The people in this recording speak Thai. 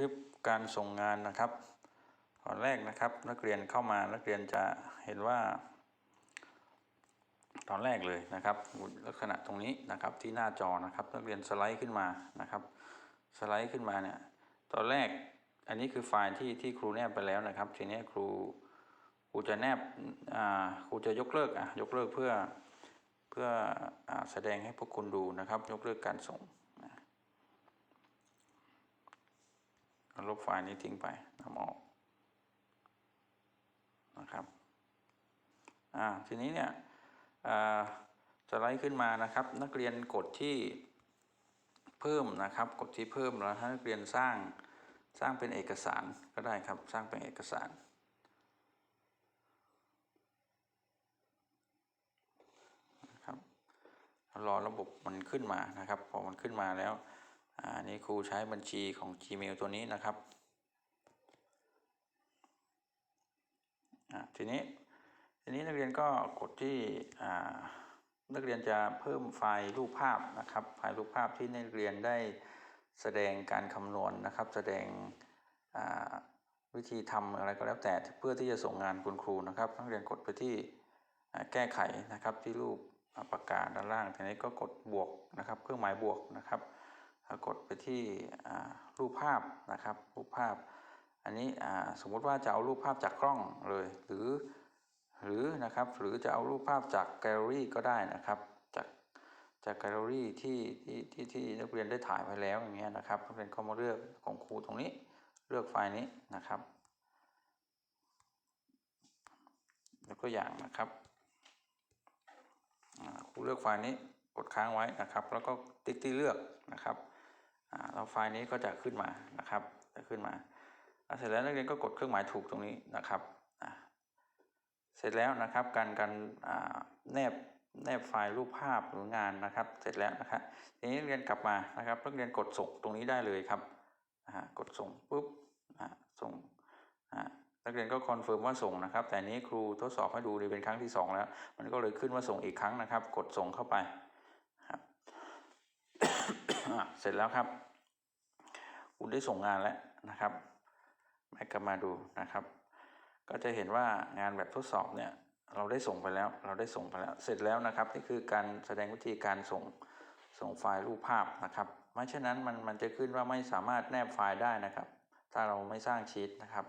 ลิปการส่งงานนะครับตอนแรกนะครับนักเรียนเข้ามานักเรียนจะเห็นว่า ตอนแรกเลยนะครับ ลักษณะตรงนี้นะครับที่หน้าจอนะครับ นักเรียนสไลด์ขึ้นมานะครับสไลด์ขึ้นมาเนี่ยตอนแรกอันนี้คือไฟล์ที่ที่ครูแนบไปแล้วนะครับ ทีนี้ครูครูจะแนบอ่าครูจะยกเลิกอะยกเลิกเพื่อเพื่ออแสดงให้พวกคุณดูนะครับ ยกเลิกการส่งนะ ลบไฟล์นี้ทิ้งไปนำออกนะครับอ่าทีนี้เนี่ยอ่าสไลด์ขึ้นมานะครับ นักเรียนกดที่เพิ่มนะครับ กดที่เพิ่มแล้วให้นักเรียนสร้างสร้างเป็นเอกสารก็ได้ครับ สร้างเป็นเอกสารนะครับรอระบบมันขึ้นมานะครับ พอมันขึ้นมาแล้ว อันนี้ครูใช้บัญชีของ Gmail ตัวนี้นะครับอ่าทีนี้ทีนี้นักเรียนก็กดที่อ่านักเรียนจะเพิ่มไฟล์รูปภาพนะครับ ไฟล์รูปภาพที่นักเรียนได้แสดงการคำนวณนะครับ แสดงอ่าวิธีทำอะไรก็แล้วแต่เพื่อที่จะส่งงานคุณครูนะครับ นักเรียนกดไปที่แก้ไขนะครับที่รูปอ่าปากกาด้านล่างทีนี้ก็กดบวกนะครับ เครื่องหมายบวกนะครับ กดไปที่รูปภาพนะครับ รูปภาพ อันนี้สมมติว่าจะเอารูปภาพจากกล้องเลย หรือหรือนะครับหรือจะเอารูปภาพจากแกลเลอรี่ก็ได้นะครับ จากจากแกลเลอรี่ที่ที่ที่ที่นักเรียนได้ถ่ายไว้แล้วอย่างเงี้ยนะครับนักเรียนก็มาเลือกของครูตรงนี้เลือกไฟล์นี้นะครับแล้วอย่างนะครับครูเลือกไฟล์นี้กดค้างไว้นะครับ แล้วก็ติ๊กที่เลือกนะครับ แล้วไฟล์นี้ก็จะขึ้นมานะครับจะขึ้นมาเสร็จแล้วนักเรียนก็กดเครื่องหมายถูกตรงนี้นะครับเสร็จแล้วนะครับการการแนบแนบไฟล์รูปภาพหรืองานนะครับ เสร็จแล้วนะครับทีนี้นักเรียนกลับมานะครับนักเรียนกดส่งตรงนี้ได้เลยครับนะฮะกดส่งปุ๊บนะส่งนะนักเรียนก็คอนเฟิร์มว่าส่งนะครับ แต่นี้ครูทดสอบให้ดูดีเป็นครั้งที่สองแล้ว มันก็เลยขึ้นว่าส่งอีกครั้งนะครับ กดส่งเข้าไปครับเสร็จแล้วครับ คุณได้ส่งงานแล้วนะครับแม็กกลับมาดูนะครับ ก็จะเห็นว่างานแบบทดสอบเนี่ยเราได้ส่งไปแล้ว เราได้ส่งไปแล้ว เสร็จแล้วนะครับนี่คือการแสดงวิธีการส่งส่งไฟล์รูปภาพนะครับ ไม่เช่นนั้นมันมันจะขึ้นว่าไม่สามารถแนบไฟล์ได้นะครับ ถ้าเราไม่สร้างชีตนะครับ